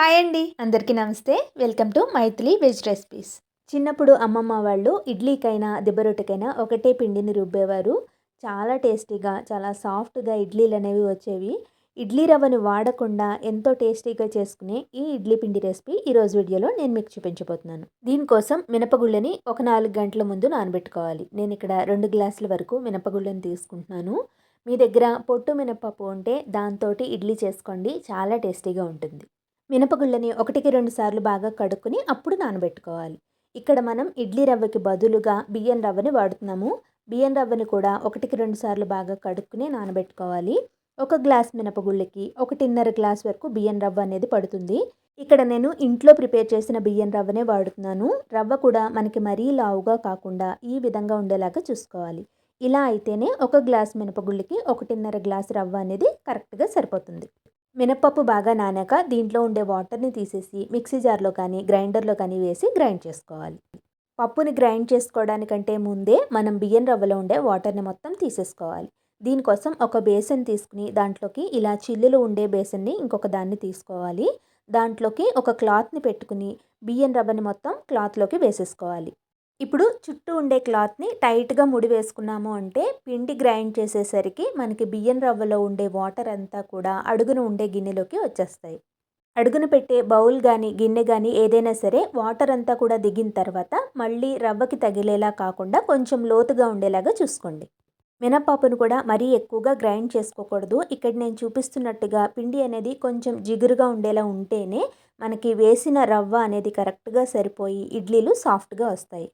Hi అండి. అందరికీ నమస్తే. Welcome to Maithili veg recipes. చిన్నప్పుడు అమ్మమ్మ వాళ్ళు ఇడ్లీకైనా దిబ్బరొట్టకైనా ఒకటే పిండిని రుబ్బేవారు. చాలా టేస్టీగా చాలా సాఫ్ట్గా ఇడ్లీలు అనేవి వచ్చేవి. ఇడ్లీ రవ్వను వాడకుండా ఎంతో టేస్టీగా చేసుకునే ఈ ఇడ్లీ పిండి రెసిపీ ఈరోజు వీడియోలో నేను మీకు చూపించబోతున్నాను. దీనికోసం మినపగుళ్ళని ఒక నాలుగు గంటల ముందు నానబెట్టుకోవాలి. నేను ఇక్కడ రెండు గ్లాసుల వరకు మినపగుళ్ళని తీసుకుంటున్నాను. మీ దగ్గర పొట్టు మినపప్పు ఉంటే దాంతో ఇడ్లీ చేసుకోండి. చాలా టేస్టీగా ఉంటుంది. మినపగుళ్ళని ఒకటికి రెండు సార్లు బాగా కడుక్కుని అప్పుడు నానబెట్టుకోవాలి. ఇక్కడ మనం ఇడ్లీ రవ్వకి బదులుగా బియ్యం రవ్వని వాడుతున్నాము. బియ్యం రవ్వని కూడా ఒకటికి రెండు సార్లు బాగా కడుక్కుని నానబెట్టుకోవాలి. ఒక గ్లాస్ మినపగుళ్ళకి ఒకటిన్నర గ్లాస్ వరకు బియ్యం రవ్వ అనేది పడుతుంది. ఇక్కడ నేను ఇంట్లో ప్రిపేర్ చేసిన బియ్యం రవ్వనే వాడుతున్నాను. రవ్వ కూడా మనకి మరీ లావుగా కాకుండా ఈ విధంగా ఉండేలాగా చూసుకోవాలి. ఇలా అయితేనే ఒక గ్లాస్ మినపగుళ్ళకి ఒకటిన్నర గ్లాస్ రవ్వ అనేది కరెక్ట్గా సరిపోతుంది. మినపప్పు బాగా నానాక దీంట్లో ఉండే వాటర్ని తీసేసి మిక్సీ జార్లో కానీ గ్రైండర్లో కానీ వేసి గ్రైండ్ చేసుకోవాలి. పప్పుని గ్రైండ్ చేసుకోవడానికంటే ముందే మనం బియ్యం రవ్వలో ఉండే వాటర్ని మొత్తం తీసేసుకోవాలి. దీనికోసం ఒక బేసన్ తీసుకుని దాంట్లోకి ఇలా చిల్లులు ఉండే బేసన్ని ఇంకొక దాన్ని తీసుకోవాలి. దాంట్లోకి ఒక క్లాత్ని పెట్టుకుని బియ్యం రవ్వని మొత్తం క్లాత్లోకి వేసేసుకోవాలి. ఇప్పుడు చుట్టూ ఉండే క్లాత్ని టైట్గా ముడి వేసుకున్నాము అంటే పిండి గ్రైండ్ చేసేసరికి మనకి బియ్యం రవ్వలో ఉండే వాటర్ అంతా కూడా అడుగున ఉండే గిన్నెలోకి వచ్చేస్తాయి. అడుగున పెట్టే బౌల్ కానీ గిన్నె కానీ ఏదైనా సరే వాటర్ అంతా కూడా దిగిన తర్వాత మళ్ళీ రవ్వకి తగిలేలా కాకుండా కొంచెం లోతుగా ఉండేలాగా చూసుకోండి. మినపాపును కూడా మరీ ఎక్కువగా గ్రైండ్ చేసుకోకూడదు. ఇక్కడ నేను చూపిస్తున్నట్టుగా పిండి అనేది కొంచెం జిగురుగా ఉండేలా ఉంటేనే మనకి వేసిన రవ్వ అనేది కరెక్ట్గా సరిపోయి ఇడ్లీలు సాఫ్ట్గా వస్తాయి.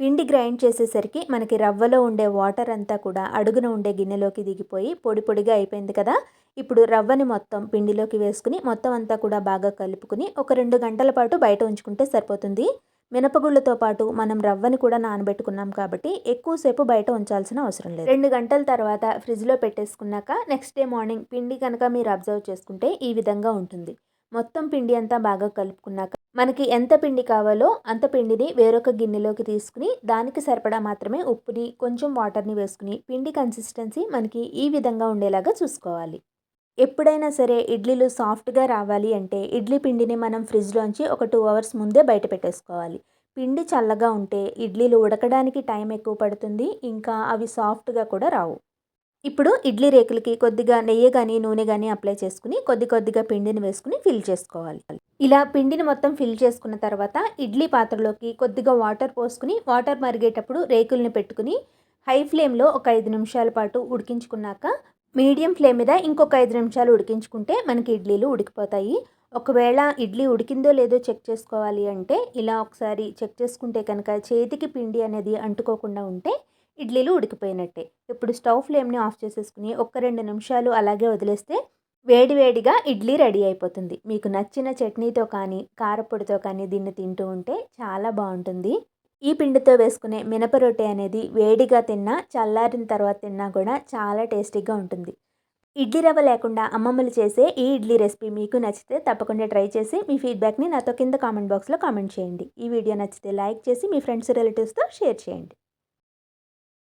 పిండి గ్రైండ్ చేసేసరికి మనకి రవ్వలో ఉండే వాటర్ అంతా కూడా అడుగున ఉండే గిన్నెలోకి దిగిపోయి పొడి పొడిగా అయిపోయింది కదా. ఇప్పుడు రవ్వని మొత్తం పిండిలోకి వేసుకుని మొత్తం అంతా కూడా బాగా కలుపుకుని ఒక రెండు గంటల పాటు బయట ఉంచుకుంటే సరిపోతుంది. మినపగుళ్ళతో పాటు మనం రవ్వని కూడా నానబెట్టుకున్నాం కాబట్టి ఎక్కువసేపు బయట ఉంచాల్సిన అవసరం లేదు. రెండు గంటల తర్వాత ఫ్రిడ్జ్లో పెట్టేసుకున్నాక నెక్స్ట్ డే మార్నింగ్ పిండి కనుక మీరు అబ్జర్వ్ చేసుకుంటే ఈ విధంగా ఉంటుంది. మొత్తం పిండి అంతా బాగా కలుపుకున్నాక మనకి ఎంత పిండి కావాలో అంత పిండిని వేరొక గిన్నెలోకి తీసుకుని దానికి సరిపడా మాత్రమే ఉప్పుని కొంచెం వాటర్ని వేసుకుని పిండి కన్సిస్టెన్సీ మనకి ఈ విధంగా ఉండేలాగా చూసుకోవాలి. ఎప్పుడైనా సరే ఇడ్లీలు సాఫ్ట్గా రావాలి అంటే ఇడ్లీ పిండిని మనం ఫ్రిడ్జ్లోంచి ఒక టూ అవర్స్ ముందే బయట పెట్టేసుకోవాలి. పిండి చల్లగా ఉంటే ఇడ్లీలు ఉడకడానికి టైం ఎక్కువ పడుతుంది ఇంకా అవి సాఫ్ట్గా కూడా రావు. ఇప్పుడు ఇడ్లీ రేకులకి కొద్దిగా నెయ్యి కానీ నూనె కానీ అప్లై చేసుకుని కొద్ది కొద్దిగా పిండిని వేసుకుని ఫిల్ చేసుకోవాలి. ఇలా పిండిని మొత్తం ఫిల్ చేసుకున్న తర్వాత ఇడ్లీ పాత్రలోకి కొద్దిగా వాటర్ పోసుకుని వాటర్ మరిగేటప్పుడు రేకుల్ని పెట్టుకుని హై ఫ్లేమ్లో ఒక ఐదు నిమిషాల పాటు ఉడికించుకున్నాక మీడియం ఫ్లేమ్ మీద ఇంకొక ఐదు నిమిషాలు ఉడికించుకుంటే మనకి ఇడ్లీలు ఉడికిపోతాయి. ఒకవేళ ఇడ్లీ ఉడికిందో లేదో చెక్ చేసుకోవాలి అంటే ఇలా ఒకసారి చెక్ చేసుకుంటే కనుక చేతికి పిండి అనేది అంటుకోకుండా ఉంటే ఇడ్లీలు ఉడికిపోయినట్టే. ఇప్పుడు స్టవ్ ఫ్లేమ్ని ఆఫ్ చేసేసుకుని ఒక రెండు నిమిషాలు అలాగే వదిలేస్తే వేడివేడిగా ఇడ్లీ రెడీ అయిపోతుంది. మీకు నచ్చిన చట్నీతో కానీ కారపొడితో కానీ దీన్ని తింటూ ఉంటే చాలా బాగుంటుంది. ఈ పిండితో వేసుకునే మినప రొట్టె అనేది వేడిగా తిన్నా చల్లారిన తర్వాత తిన్నా కూడా చాలా టేస్టీగా ఉంటుంది. ఇడ్లీ రవ్వ లేకుండా అమ్మమ్మలు చేసే ఈ ఇడ్లీ రెసిపీ మీకు నచ్చితే తప్పకుండా ట్రై చేసి మీ ఫీడ్బ్యాక్ని నాతో కింద కామెంట్ బాక్స్లో కామెంట్ చేయండి. ఈ వీడియో నచ్చితే లైక్ చేసి మీ ఫ్రెండ్స్ రిలేటివ్స్తో షేర్ చేయండి.